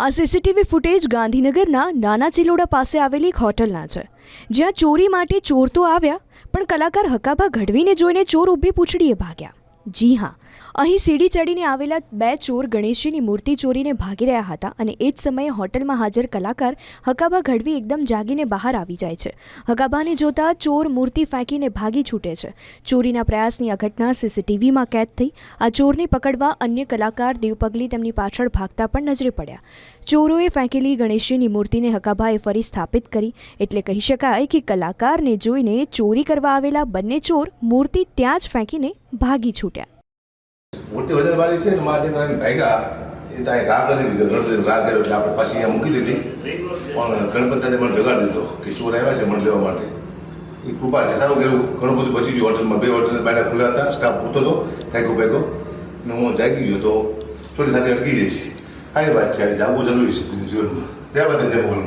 આ CCTV footage ગાંધીનગરના નાના ચિલોડા પાસે આવેલી એક હોટલના છે. જ્યાં ચોરી માટે ચોર તો આવ્યા, પણ કલાકાર હકાભા ઘડવીને જોઈને ચોર ઊભી પૂછડીએ ભાગ્યા. જી હા. અહીં સીડી ચડીને આવેલા બે ચોર ગણેશજીની મૂર્તિ ચોરીને ભાગી રહ્યા હતા અને એ જ સમયે હોટલમાં હાજર કલાકાર હકાભા ઘડવી એકદમ જાગીને બહાર આવી જાય છે. હકાભાને જોતા ચોર મૂર્તિ ફેંકીને ભાગી છૂટે છે. ચોરીના પ્રયાસની આ ઘટના સીસીટીવીમાં કેદ થઈ. આ ચોરને પકડવા અન્ય કલાકાર દેવપગલી તેમની પાછળ ભાગતા પણ નજરે પડ્યા. ચોરોએ ફેંકેલી ગણેશજીની મૂર્તિને હકાભાએ ફરી સ્થાપિત કરી. એટલે કહી શકાય કે કલાકારને જોઈને ચોરી કરવા આવેલા બંને ચોર મૂર્તિ ત્યાં જ ફેંકીને ભાગી છૂટ્યા. મોટી વજનવાળી છે ને મારે ભાગ્યા એ ત્યાં ઘા કરી દીધો ગણપતિ ઘા કર્યો એટલે આપણે પાછી અહીંયા મૂકી દીધી. પણ ગણપતિ મને જગાડી દીધો કે શું આવ્યા છે મને લેવા માટે. એ કૃપા છે. સારું કર્યું. ઘણું બધું બચી ગયું હોટલમાં, બે હોટલ બાયડા ખુલ્લા હતા. સ્ટાફ પૂરતો હતો. ફેંકો ભેગો. અને હું જાગી ગયો તો ચોરી સાથે અટકી જાય છે સારી વાત છે. જાગવું જરૂરી છે જીવનમાં. જય બધા જય બોલ